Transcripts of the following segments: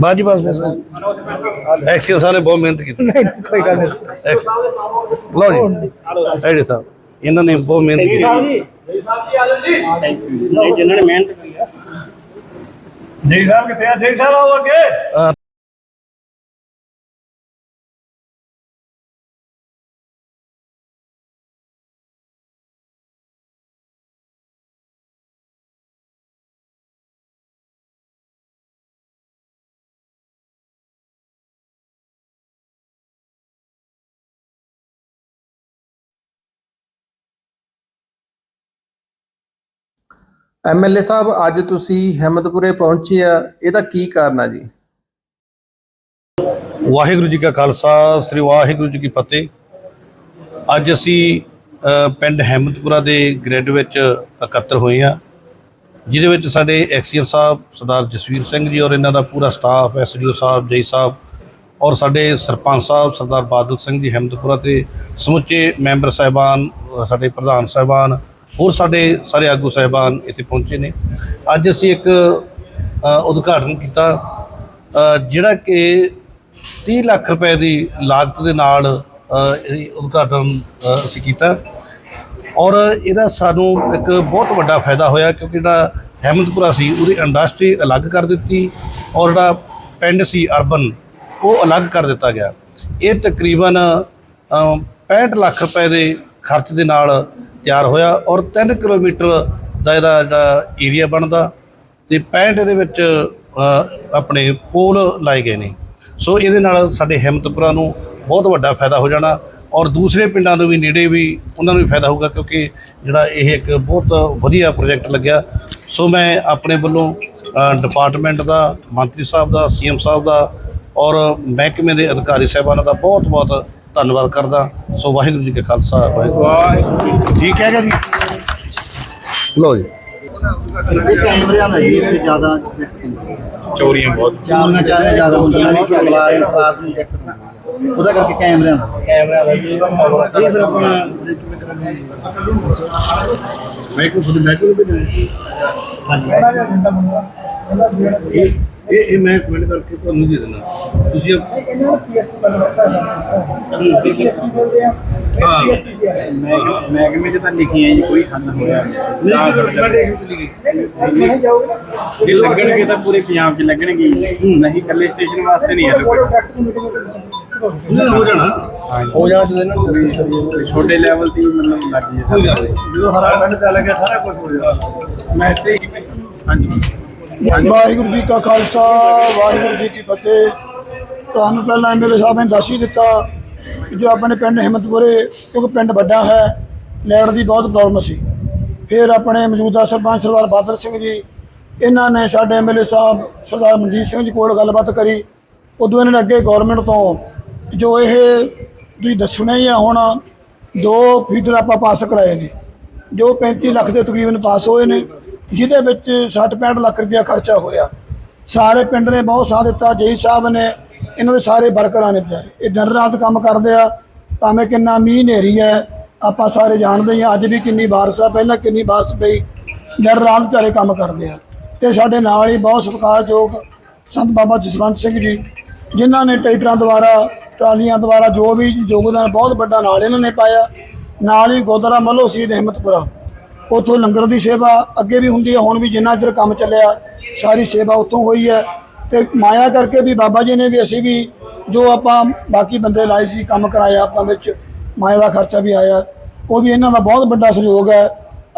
ਬਾਜੀ ਬਸ ਬਸ। ਐਕਸੀਅਨ ਸਾਹਿਬ ਨੇ ਬਹੁਤ ਮਿਹਨਤ ਕੀਤੀ। ਕੋਈ ਗੱਲ ਨਹੀਂ। ਲਓ ਜੀ। ਐਡੇ ਸਾਹਿਬ ਇਹਨਾਂ ਨੇ ਬਹੁਤ ਮਿਹਨਤ ਕੀਤੀ। ਜਿਨ੍ਹਾਂ ਨੇ ਮਿਹਨਤ ਆ ਜੀ ਸਾਹਿਬ ਕਿੱਥੇ ਆ? ਜੀ ਸਾਹਿਬ ਆਓ ਅੱਗੇ। ਐਮਐਲਏ ਸਾਹਿਬ, ਅੱਜ ਤੁਸੀਂ ਹਿੰਮਤਪੁਰੇ ਪਹੁੰਚੇ ਆ। ਇਹਦਾ ਕੀ ਕਾਰਨ ਆ ਜੀ? ਵਾਹਿਗੁਰੂ ਜੀ ਕਾ ਖਾਲਸਾ, ਸ੍ਰੀ ਵਾਹਿਗੁਰੂ ਜੀ ਕੀ ਫਤਿਹ। ਅੱਜ ਅਸੀਂ ਪਿੰਡ ਹੈਮਤਪੁਰਾ ਦੇ ਗ੍ਰਿਡ ਵਿੱਚ ਇਕੱਤਰ ਹੋਏ ਆ, ਜਿਹਦੇ ਵਿੱਚ ਸਾਡੇ ਐਕਸੀਅਨ ਸਾਹਿਬ ਸਰਦਾਰ ਜਸਵੀਰ ਸਿੰਘ ਜੀ ਔਰ ਇਹਨਾਂ ਦਾ ਪੂਰਾ ਸਟਾਫ ਐਸਡੀਓ ਸਾਹਿਬ ਜੈ ਸਾਹਿਬ ਔਰ ਸਾਡੇ ਸਰਪੰਚ ਸਾਹਿਬ ਸਰਦਾਰ ਬਾਦਲ ਸਿੰਘ ਜੀ ਹੈਮਤਪੁਰਾ ਤੇ ਸਮੁੱਚੇ ਮੈਂਬਰ ਸਾਹਿਬਾਨ, ਸਾਡੇ ਪ੍ਰਧਾਨ ਸਾਹਿਬਾਨ ਹੋਰ ਸਾਡੇ ਸਾਰੇ ਆਗੂ ਸਾਹਿਬਾਨ ਇੱਥੇ ਪਹੁੰਚੇ ਨੇ। ਅੱਜ ਅਸੀਂ ਇੱਕ ਉਦਘਾਟਨ ਕੀਤਾ। ਜਿਹੜਾ ਕਿ 30 ਲੱਖ ਰੁਪਏ ਦੀ ਲਾਗਤ ਦੇ ਨਾਲ ਇਹ ਉਦਘਾਟਨ ਅਸੀਂ ਕੀਤਾ। ਔਰ ਇਹਦਾ ਸਾਨੂੰ ਇੱਕ ਬਹੁਤ ਵੱਡਾ ਫਾਇਦਾ ਹੋਇਆ ਕਿਉਂਕਿ ਜਿਹੜਾ ਹੈਮੰਦਪੁਰਾ ਸੀ ਉਹਦੀ ਇੰਡਸਟਰੀ ਅਲੱਗ ਕਰ ਦਿੱਤੀ ਔਰ ਜਿਹੜਾ ਪਿੰਡ ਸੀ ਅਰਬਨ ਉਹ ਅਲੱਗ ਕਰ ਦਿੱਤਾ ਗਿਆ। ਇਹ ਤਕਰੀਬਨ ਅ, 65 ਲੱਖ ਰੁਪਏ ਦੇ ਖਰਚ ਦੇ ਨਾਲ ਤਿਆਰ ਹੋਇਆ ਔਰ 3 ਕਿਲੋਮੀਟਰ ਦਾ ਇਹਦਾ ਜਿਹੜਾ ਏਰੀਆ ਬਣਦਾ ਤੇ 65 ਇਹਦੇ ਵਿੱਚ ਆਪਣੇ ਪੋਲ ਲਾਏ ਗਏ ਨੇ। ਸੋ ਇਹਦੇ ਨਾਲ ਸਾਡੇ ਹਿੰਮਤਪੁਰਾ ਨੂੰ ਬਹੁਤ ਵੱਡਾ ਫਾਇਦਾ ਹੋ ਜਾਣਾ ਔਰ ਦੂਸਰੇ ਪਿੰਡਾਂ ਨੂੰ ਵੀ ਨੇੜੇ ਵੀ ਉਹਨਾਂ ਨੂੰ ਵੀ ਫਾਇਦਾ ਹੋਊਗਾ ਕਿਉਂਕਿ ਜਿਹੜਾ ਇਹ ਇੱਕ ਬਹੁਤ ਵਧੀਆ ਪ੍ਰੋਜੈਕਟ ਲੱਗਿਆ। ਸੋ ਮੈਂ ਆਪਣੇ ਵੱਲੋਂ ਡਿਪਾਰਟਮੈਂਟ ਦਾ, ਮੰਤਰੀ ਸਾਹਿਬ ਦਾ ਸੀਐਮ ਸਾਹਿਬ ਦਾ ਔਰ ਮਹਿਕਮੇ ਦੇ ਅਧਿਕਾਰੀ ਸਾਹਿਬਾਨਾਂ ਦਾ ਬਹੁਤ ਬਹੁਤ ਧੰਨਵਾਦ ਕਰਦਾ। ਸੋ ਵਾਹਿਗੁਰੂ ਜੀ ਕਾ ਖਾਲਸਾ ਵਾਹਿਗੁਰੂ ਜੀ ਕੀ ਫਤਿਹ। ਠੀਕ ਹੈਗਾ ਜੀ। ਲੋ ਜੀ। ਇਹ ਕੈਮਰਿਆਂ ਦਾ ਜੀ ਇੱਥੇ ਜ਼ਿਆਦਾ ਚੋਰੀਆਂ ਬਹੁਤ। ਚਾਰੀਆਂ ਚਾਰੀਆਂ ਜ਼ਿਆਦਾ ਹੁੰਦੀਆਂ ਨੇ ਮੁਲਾਜ਼ਮ ਰਾਤ ਨੂੰ ਦਿੱਕਤ ਹੁੰਦੀ ਉਹਦਾ ਕਰਕੇ ਕੈਮਰਿਆਂ ਦਾ। ਕੈਮਰਾ ਦਾ ਜੀ। ਫਿਰ ਆਪਣਾ ਇਹ ਇਹ ਮੈਂ ਕਮੈਂਟ ਕਰਕੇ ਤੁਹਾਨੂੰ ਦੇ ਦੇਣਾ ਤੁਸੀਂ ਮਹਿਕਮੇ 'ਚ ਤਾਂ ਲਿਖੀਆਂ ਜੀ ਕੋਈ ਹੱਲ ਹੋਇਆ ਨਹੀਂ ਇਹ ਲੱਗਣਗੇ ਤਾਂ ਪੂਰੇ ਪੰਜਾਬ 'ਚ ਲੱਗਣਗੇ ਹੀ। ਨਹੀਂ ਇਕੱਲੇ ਸਟੇਸ਼ਨ ਵਾਸਤੇ ਨਹੀਂ ਹੈ ਹੋ ਜਾਣਾ। ਹੋ ਜਾਣਾ ਜਦੋਂ ਇਹਨਾਂ ਨੂੰ ਛੋਟੇ ਲੈਵਲ ਤੇ ਹੀ ਮਤਲਬ ਲੱਗ ਜੇ ਕੋਈ ਗੱਲ ਨਹੀਂ ਜਦੋਂ ਹਰਾ ਪਿੰਡ ਚੱਲ ਗਿਆ ਸਾਰਾ ਕੁਝ ਹੋ ਜਾਣਾ। ਮੈਂ ਤੇ ਹਾਂਜੀ। ਵਾਹਿਗੁਰੂ ਜੀ ਕਾ ਖਾਲਸਾ, ਵਾਹਿਗੁਰੂ ਜੀ ਕੀ ਫਤਿਹ। ਤੁਹਾਨੂੰ ਪਹਿਲਾਂ ਐਮਐਲਏ ਸਾਹਿਬ ਨੇ ਦੱਸ ਹੀ ਦਿੱਤਾ ਜੋ ਆਪਣੇ ਪਿੰਡ ਹਿੰਮਤਪੁਰੇ, ਕਿਉਂਕਿ ਪਿੰਡ ਵੱਡਾ ਹੈ, ਲੈਣ ਦੀ ਬਹੁਤ ਪ੍ਰੋਬਲਮ ਸੀ। ਫਿਰ ਆਪਣੇ ਮੌਜੂਦਾ ਸਰਪੰਚ ਸਰਦਾਰ ਬਾਦਲ ਸਿੰਘ ਜੀ, ਇਹਨਾਂ ਨੇ ਸਾਡੇ ਐਮਐਲਏ ਸਾਹਿਬ ਸਰਦਾਰ ਮਨਜੀਤ ਸਿੰਘ ਜੀ ਕੋਲ ਗੱਲਬਾਤ ਕਰੀ। ਉਦੋਂ ਇਹਨਾਂ ਨੇ ਅੱਗੇ ਗਵਰਨਮੈਂਟ ਤੋਂ ਜੋ ਇਹ ਤੁਸੀਂ ਦੱਸਣਾ ਹੀ ਆ ਹੁਣ, ਦੋ ਫੀਡਰ ਆਪਾਂ ਪਾਸ ਕਰਾਏ ਨੇ। ਜੋ 35 ਲੱਖ ਦੇ ਤਕਰੀਬਨ ਪਾਸ ਹੋਏ ਨੇ। ਜਿਹਦੇ ਵਿੱਚ 60-65 ਲੱਖ ਰੁਪਇਆ ਖਰਚਾ ਹੋਇਆ। ਸਾਰੇ ਪਿੰਡ ਨੇ ਬਹੁਤ ਸਾਥ ਦਿੱਤਾ। ਜੇਈ ਸਾਹਿਬ ਨੇ ਇਹਨਾਂ ਦੇ ਸਾਰੇ ਵਰਕਰਾਂ ਨੇ ਵਿਚਾਰੇ। ਇਹ ਦਿਨ ਰਾਤ ਕੰਮ ਕਰਦੇ ਆ। ਭਾਵੇਂ ਕਿੰਨਾ ਮੀਂਹ ਹਨੇਰੀ ਹੈ, ਆਪਾਂ ਸਾਰੇ ਜਾਣਦੇ ਹਾਂ ਅੱਜ ਵੀ ਕਿੰਨੀ ਬਾਰਿਸ਼ ਆ, ਪਹਿਲਾਂ ਕਿੰਨੀ ਬਾਰਿਸ਼ ਪਈ। ਦਿਨ ਰਾਤ ਵਿਚਾਰੇ ਕੰਮ ਕਰਦੇ ਆ। ਤੇ ਸਾਡੇ ਨਾਲ ਹੀ ਬਹੁਤ ਸਤਿਕਾਰਯੋਗ ਸੰਤ ਬਾਬਾ ਜਸਵੰਤ ਸਿੰਘ ਜੀ, ਜਿਨ੍ਹਾਂ ਨੇ ਟਰੈਕਟਰਾਂ ਦੁਆਰਾ, ਟਰਾਲੀਆਂ ਦੁਆਰਾ ਜੋ ਵੀ ਯੋਗਦਾਨ ਬਹੁਤ ਵੱਡਾ ਨਾਲ ਇਹਨਾਂ ਨੇ ਪਾਇਆ। ਨਾਲ ਹੀ ਗੋਦਰਾ ਮੱਲੋ ਸੀਦ ਅਹਿਮਦਪੁਰਾ। ਉੱਥੋਂ ਲੰਗਰ ਦੀ ਸੇਵਾ ਅੱਗੇ ਵੀ ਹੁੰਦੀ ਹੈ, ਹੁਣ ਵੀ ਜਿੰਨਾ ਚਿਰ ਕੰਮ ਚੱਲਿਆ, ਸਾਰੀ ਸੇਵਾ ਉੱਥੋਂ ਹੋਈ ਹੈ। ਤੇ ਮਾਇਆ ਕਰਕੇ ਵੀ ਬਾਬਾ ਜੀ ਨੇ ਵੀ ਅਸੀਂ ਵੀ ਜੋ ਆਪਾਂ ਬਾਕੀ ਬੰਦੇ ਲਾਏ ਸੀ, ਕੰਮ ਕਰਾਇਆ ਆਪਾਂ ਵਿੱਚ, ਮਾਇਆ ਦਾ ਖਰਚਾ ਵੀ ਆਇਆ। ਉਹ ਵੀ ਇਹਨਾਂ ਦਾ ਬਹੁਤ ਵੱਡਾ ਸਹਿਯੋਗ ਹੈ।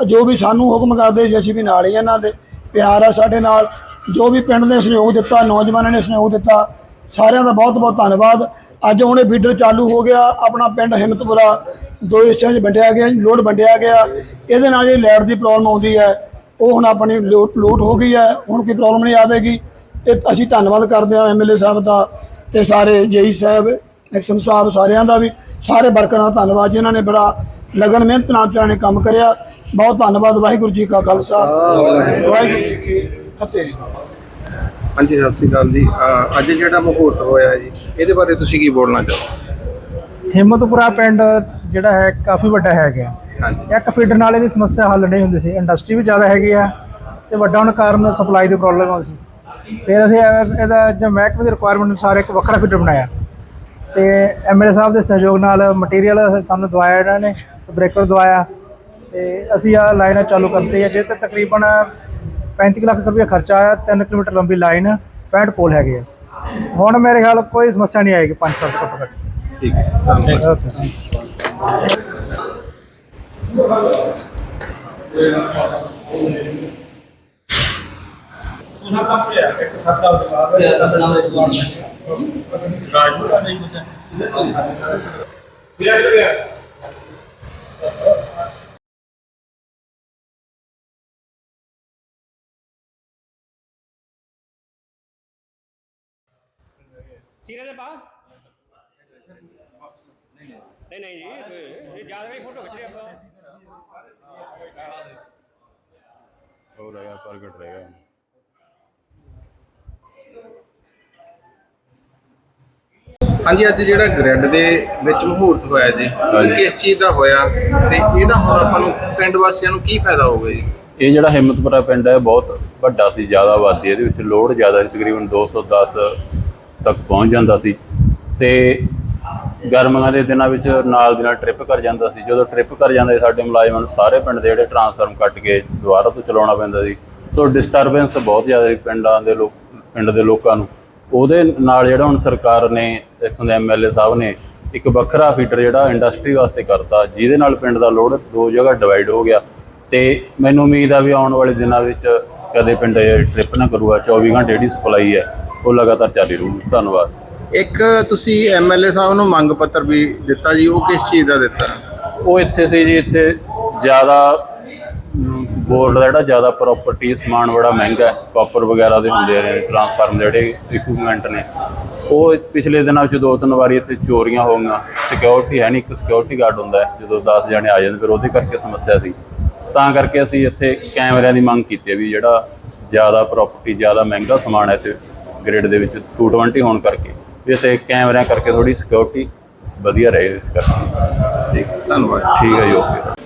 ਜੋ ਵੀ ਸਾਨੂੰ ਹੁਕਮ ਕਰਦੇ ਸੀ, ਅਸੀਂ ਵੀ ਨਾਲ ਹੀ ਇਹਨਾਂ ਦੇ। ਪਿਆਰ ਆ ਸਾਡੇ ਨਾਲ। ਜੋ ਵੀ ਪਿੰਡ ਨੇ ਸਹਿਯੋਗ ਦਿੱਤਾ, ਨੌਜਵਾਨਾਂ ਨੇ ਸਹਿਯੋਗ ਦਿੱਤਾ, ਸਾਰਿਆਂ ਦਾ ਬਹੁਤ ਬਹੁਤ ਧੰਨਵਾਦ। ਅੱਜ ਹੁਣ ਇਹ ਫੀਡਰ ਚਾਲੂ ਹੋ ਗਿਆ, ਆਪਣਾ ਪਿੰਡ ਹਿੰਮਤਪੁਰਾ। ਦੋ ਹਿੱਸਿਆਂ 'ਚ ਵੰਡਿਆ ਗਿਆ ਲੋਡ ਵੰਡਿਆ ਗਿਆ। ਇਹਦੇ ਨਾਲ ਜਿਹੜੀ ਲਾਈਟ ਦੀ ਪ੍ਰੋਬਲਮ ਆਉਂਦੀ ਹੈ ਉਹ ਹੁਣ ਆਪਣੀ ਲੋਟ ਲੋਟ ਹੋ ਗਈ ਹੈ। ਹੁਣ ਕੋਈ ਪ੍ਰੋਬਲਮ ਨਹੀਂ ਆਵੇਗੀ। ਤੇ ਅਸੀਂ ਧੰਨਵਾਦ ਕਰਦੇ ਹਾਂ ਐਮਐਲਏ ਸਾਹਿਬ ਦਾ ਤੇ ਸਾਰੇ ਜੇਈ ਸਾਹਿਬ ਐਕਸ਼ਨ ਸਾਹਿਬ ਸਾਰਿਆਂ ਦਾ ਵੀ। ਸਾਰੇ ਵਰਕਰਾਂ ਦਾ ਧੰਨਵਾਦ ਜਿਨ੍ਹਾਂ ਨੇ ਬੜਾ ਲਗਨ ਮਿਹਨਤ ਨਾਲ ਨੇ ਕੰਮ ਕਰਿਆ। ਬਹੁਤ ਧੰਨਵਾਦ ਵਾਹਿਗੁਰੂ ਜੀ ਕਾ ਖਾਲਸਾ। ਵਾਹਿਗੁਰੂ ਜੀ ਕੀ ਫਤਿਹ। ਹਾਂਜੀ ਸਤਿ ਸ਼੍ਰੀ ਅਕਾਲ ਜੀ। ਅੱਜ ਜਿਹੜਾ ਮੁਹੂਰਤ ਹੋਇਆ ਜੀ ਇਹਦੇ ਬਾਰੇ ਤੁਸੀਂ ਕੀ ਬੋਲਣਾ ਚਾਹੋ ਹਿੰਮਤਪੁਰਾ ਪਿੰਡ ਜਿਹੜਾ ਹੈ ਕਾਫੀ ਵੱਡਾ ਹੈਗਾ ਇੱਕ ਫੀਡਰ ਨਾਲੇ ਦੀ ਸਮੱਸਿਆ ਹੱਲ ਨਹੀਂ ਹੁੰਦੀ ਸੀ। ਇੰਡਸਟਰੀ ਵੀ ਜ਼ਿਆਦਾ ਹੈਗੀ ਆ ਤੇ ਵੱਡਾ ਹੋਣ ਕਾਰਨ ਸਪਲਾਈ ਦੀ ਪ੍ਰੋਬਲਮ ਆਉਂਦੀ ਸੀ ਫਿਰ ਅਸੀਂ ਇਹ- ਇਹਦਾ ਜੋ ਮਹਿਕਮੇ ਦੀ ਰਿਕੁਆਇਰਮੈਂਟ ਅਨੁਸਾਰ ਇੱਕ ਵੱਖਰਾ ਫੀਡਰ ਬਣਾਇਆ। ਤੇ ਐਮਐਲਏ ਸਾਹਿਬ ਦੇ ਸਹਿਯੋਗ ਨਾਲ ਮਟੀਰੀਅਲ ਸਾਨੂੰ ਦਵਾਇਆ ਇਹਨਾਂ ਨੇ ਬ੍ਰੇਕਰ ਦਵਾਇਆ। ਤੇ ਅਸੀਂ ਆ ਲਾਈਨ ਚਾਲੂ ਕਰਤੀ ਹੈ। ਜਿਸ ਤੇ ਤਕਰੀਬਨ 35 ਲੱਖ ਰੁਪਏ ਖਰਚਾ ਆਇਆ 3 ਕਿਲੋਮੀਟਰ ਲੰਬੀ ਲਾਈਨ 65 ਪੋਲ ਹੈਗੇ ਆ। ਹੁਣ ਮੇਰੇ ਖਿਆਲ ਕੋਈ ਸਮੱਸਿਆ ਨਹੀਂ ਆਏਗੀ 5 ਸਾਲ ਤੋਂ ਘੱਟੋ ਘੱਟ। ਠੀਕ ਹੈ ਧੰਨਵਾਦ। ਓਕੇ ਸੀਰੇ ਦੇ ਪਾ ਨਹੀਂ ਨਹੀਂ ਜੀ ਇਹ- ਜ਼ਿਆਦਾ ਵੀ ਫੋਟੋ ਖਿੱਚ ਰਹੇ ਆਪਾਂ ਹੋ ਰਿਹਾ ਪ੍ਰਗਟ ਰਹੇਗਾ ਹਾਂਜੀ ਅੱਜ ਜਿਹੜਾ ਗ੍ਰਿਡ ਦੇ ਵਿੱਚ ਮਹੂਰਤ ਹੋਇਆ ਜੀ ਕਿਸ ਚੀਜ਼ ਦਾ ਹੋਇਆ ਤੇ ਇਹਦਾ ਹੁਣ ਆਪਾਂ ਨੂੰ ਪਿੰਡ ਵਾਸੀਆਂ ਨੂੰ ਕੀ ਫਾਇਦਾ ਹੋਊਗਾ ਜੀ? ਇਹ ਜਿਹੜਾ ਹਿੰਮਤਪੁਰਾ ਪਿੰਡ ਹੈ ਬਹੁਤ ਵੱਡਾ ਸੀ ਜ਼ਿਆਦਾ ਆਬਾਦੀ ਇਹਦੇ ਵਿੱਚ ਲੋਡ ਜ਼ਿਆਦਾ ਸੀ ਤਕਰੀਬਨ 210 ਤੱਕ ਪਹੁੰਚ ਜਾਂਦਾ ਸੀ। ਤੇ ਗਰਮੀਆਂ ਦੇ ਦਿਨਾਂ ਵਿੱਚ ਨਾਲ ਦੀ ਨਾਲ ਟ੍ਰਿਪ ਕਰ ਜਾਂਦਾ ਸੀ। ਜਦੋਂ ਟ੍ਰਿਪ ਕਰ ਜਾਂਦੇ ਸਾਡੇ ਮੁਲਾਜ਼ਮਾਂ ਨੂੰ ਸਾਰੇ ਪਿੰਡ ਦੇ ਜਿਹੜੇ ਟਰਾਂਸਫਾਰਮ ਕੱਟ ਕੇ ਦੁਬਾਰਾ ਤੋਂ ਚਲਾਉਣਾ ਪੈਂਦਾ ਸੀ। ਸੋ ਡਿਸਟਰਬੈਂਸ ਬਹੁਤ ਜ਼ਿਆਦਾ ਸੀ ਪਿੰਡਾਂ ਦੇ ਲੋਕ, ਪਿੰਡ ਦੇ ਲੋਕਾਂ ਨੂੰ। ਉਹਦੇ ਨਾਲ ਜਿਹੜਾ ਹੁਣ ਸਰਕਾਰ ਨੇ ਇੱਥੋਂ ਦੇ ਐਮਐਲਏ ਸਾਹਿਬ ਨੇ ਇੱਕ ਵੱਖਰਾ ਫੀਡਰ ਜਿਹੜਾ ਇੰਡਸਟਰੀ ਵਾਸਤੇ ਕਰਤਾ, ਜਿਹਦੇ ਨਾਲ ਪਿੰਡ ਦਾ ਲੋਡ ਦੋ ਜਗ੍ਹਾ ਡਿਵਾਈਡ ਹੋ ਗਿਆ। ਤੇ ਮੈਨੂੰ ਉਮੀਦ ਆ ਵੀ ਆਉਣ ਵਾਲੇ ਦਿਨਾਂ ਵਿੱਚ ਕਦੇ ਪਿੰਡ ਟ੍ਰਿਪ ਨਾ ਕਰੂਗਾ। 24 ਘੰਟੇ ਜਿਹੜੀ ਸਪਲਾਈ ਹੈ, ਉਹ ਲਗਾਤਾਰ ਜਾਰੀ ਰਹੂਗੀ। ਧੰਨਵਾਦ। ਇੱਕ ਤੁਸੀਂ ਐਮਐਲਏ ਸਾਹਿਬ ਨੂੰ ਮੰਗ ਪੱਤਰ ਵੀ ਦਿੱਤਾ ਜੀ, ਉਹ ਕਿਸ ਚੀਜ਼ ਦਾ ਦਿੱਤਾ? ਉਹ ਇੱਥੇ ਸੀ ਜੀ, ਇੱਥੇ ਜ਼ਿਆਦਾ ਬੋਰਡ ਦਾ ਜਿਹੜਾ ਜ਼ਿਆਦਾ ਪ੍ਰਾਪਰਟੀ ਸਮਾਨ ਬੜਾ ਮਹਿੰਗਾ ਹੈ। ਕਾਪਰ ਵਗੈਰਾ ਦੇ ਹੁੰਦੇ ਨੇ ਟਰਾਂਸਫਾਰਮ ਜਿਹੜੇ ਇਕਵਿਪਮੈਂਟ ਨੇ। ਉਹ ਪਿਛਲੇ ਦਿਨਾਂ ਵਿੱਚ ਦੋ ਤਿੰਨ ਵਾਰੀ ਇੱਥੇ ਚੋਰੀਆਂ ਹੋ ਗਈਆਂ ਸਿਕਿਉਰਿਟੀ ਹੈ ਨਹੀਂ, ਇੱਕ ਸਿਕਿਉਰਿਟੀ ਗਾਰਡ ਹੁੰਦਾ ਜਦੋਂ 10 ਜਣੇ ਆ ਜਾਂਦੇ, ਫਿਰ ਉਹਦੇ ਕਰਕੇ ਸਮੱਸਿਆ ਸੀ। ਤਾਂ ਕਰਕੇ ਅਸੀਂ ਇੱਥੇ ਕੈਮਰਿਆਂ ਦੀ ਮੰਗ ਕੀਤੀ ਹੈ ਵੀ ਜਿਹੜਾ ਜ਼ਿਆਦਾ ਪ੍ਰਾਪਰਟੀ ਜ਼ਿਆਦਾ ਮਹਿੰਗਾ ਸਮਾਨ ਹੈ ਤੇ ਗ੍ਰਿਡ ਦੇ ਵਿੱਚ 220 ਹੋਣ ਕਰਕੇ। ਵੀ ਇੱਥੇ ਕੈਮਰਿਆਂ ਕਰਕੇ ਥੋੜੀ ਸਿਕਿਉਰਿਟੀ ਵਧੀਆ ਰਹੇ ਇਸ ਕਰਕੇ ਠੀਕ ਧੰਨਵਾਦ। ਠੀਕ ਹੈ ਜੀ ਓਕੇ